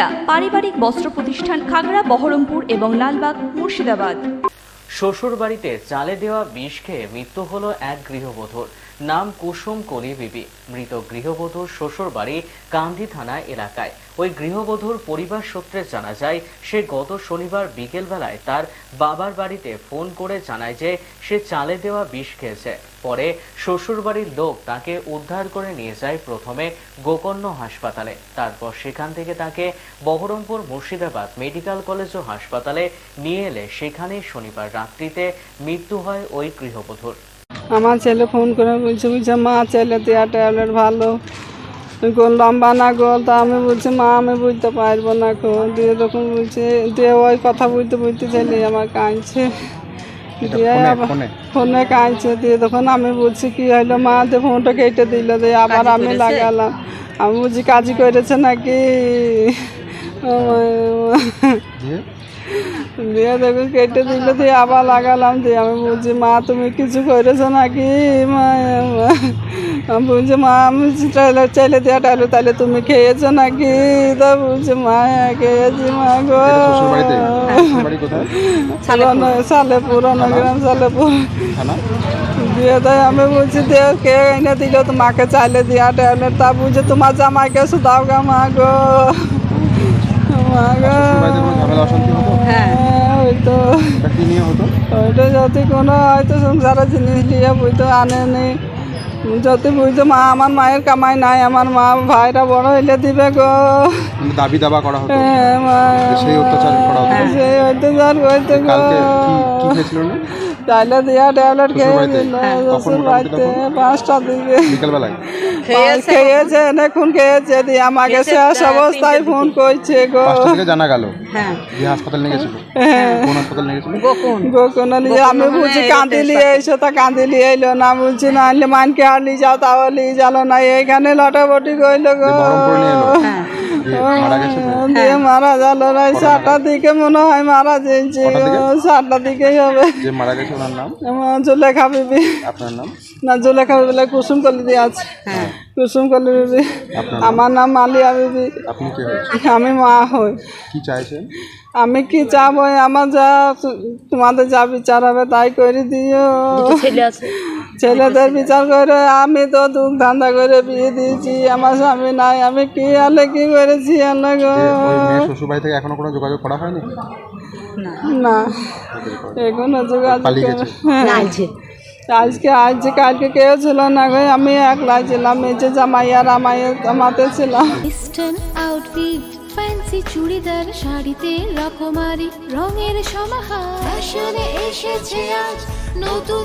সুনিতা পারিবারিক বস্ত্র প্রতিষ্ঠান খাগড়া, বহরমপুর এবং লালবাগ, মুর্শিদাবাদ। শ্বশুর বাড়িতে চালে দেওয়া বিষ খেয়ে মৃত্যু হল এক গৃহবধূর। নাম কুসুম কলি বিবি। মৃত গৃহবধূর শ্বশুর বাড়ি কান্দি থানা এলাকায়। ওই গৃহবধূর পরিবার সূত্রে জানা যায়, সে গত শনিবার বিকেলবেলায় তার বাবার বাড়িতে ফোন করে জানায় যে সে চালে দেওয়া বিষ খেয়েছে। পরে শ্বশুরবাড়ির লোক তাকে উদ্ধার করে নিয়ে যায় প্রথমে গোকর্ণ হাসপাতালে। তারপর সেখান থেকে তাকে বহরমপুর মুর্শিদাবাদ মেডিকেল কলেজ ও হাসপাতালে নিয়ে এলে। সেখানে শনিবার রাত্রিতে মৃত্যু হয় ওই গৃহবধূর। আমার ছেলে ফোন করে বলছে বলছে মা ছেলে দেওয়া ট্যাবলেট ভালো। গোল লম্বা না গোল তা আমি বলছি মা আমি বুঝতে পারব না গো। দিয়ে তখন বলছে দিয়ে ওই কথা বুঝতে বুঝতে ছেলে আমার কাঁদছে। দিয়ে আবার ফোনে? কাঁদছে। দিয়ে তখন আমি বলছি কি হইল মা? দিয়ে ফোনটা কেটে দিল দিয়ে আবার আমি লাগালাম। আমি বুঝি কাজই করেছে নাকি? দিয়ে দেখুন কেটে দিল দিয়ে আবার লাগালাম দিয়ে আমি বলছি মা তুমি কিছু করেছ নাকি? মা। আমি বলছি মা আমি চাইলে চাইলে দেওয়া টাইলে তাহলে তুমি খেয়েছো নাকি? তা বলছি মা খেয়েছি মা গো। সালে পুরনো সালেপুর অনগ্রাম সালেপুর। দিয়ে তাই আমি বলছি দে কে এনে দিল? তোমাকে চাইলে দেওয়া ট্যাবলেট তা বুঝে তোমার জামাইকে শুধাও গা মা গো। মা গো হ্যাঁ। তো ওইটা যদি কোনো হয়তো সংসারের জিনিস নিয়ে বুঝতে আনেনি যদি বুঝতো মা আমার মায়ের কামাই নাই আমার মা ভাইরা বড় হইলে দিবে গো। মানে দাবি দাবা করা হতো? হ্যাঁ, সেই অত্যাচার করা হতো? সেই অত্যাচার করতে গো। চাইলে দিয়া ট্যাবলেট খেয়ে? দিল হ্যাঁ। বাড়িতে পাঁচটার দিকে। বিকেলবেলায় খেয়েছে অনেকক্ষণ খেয়েছে দিয়ে আমাকে শেষ অবস্থায় ফোন করছে গো। পাঁচটা থেকে জানা গেল? হাসপাতাল নিয়ে গেছিল? কোন হাসপাতাল নিয়ে গেছিল? গোকুন নিয়ে আমি বলছি কাঁদি লিয়ে এসো তা কাঁদি লিয়ে এলো না বলছি না আনলে মানকে আর নিয়ে যাও তাও নিয়ে যালো না এইখানে লটাবটি কইল গো। নিয়ে দিয়ে মারা গেল না সাতটার দিকে? মনে হয় মারা দিকে? সাতটার দিকেই হবে। যে মারা গেছে ওনার নাম? জুলেখা বিবি। আপনার নাম? না জুলেখা বিবি বলে কুসুম কলি দিয়ে আছে। কুসুম কলি বিবি। আমার নাম মালিয়া বিবি। আপনি কি হয়েছে আমি মা হই। কি চাইছেন? আমি কি চাবো? আমার যা তোমাদের যা বিচার হবে তাই করে দিও। ছেলেদের বিচার করে আমি তো দুঃখ ধান্দা করে বিয়ে দিয়েছি আমার স্বামী নাই আমি কি আলে কি করেছি আল্লাহ গো? যে শ্বশুর বাড়ি থেকে এখনও কোনো যোগাযোগ করা হয়নি? না। এখনও যোগাযোগ গেছে। আজকে আজ কালকে কেউ ছিল না গো আমি একলাই ছিলাম এই যে জামাই আর আমাই আমাতে ছিলাম। আউটফিট ফ্যান্সি চুড়িদার শাড়িতে রকমারি রঙের সমাহার। ফ্যাশনে এসেছে আজ নতুন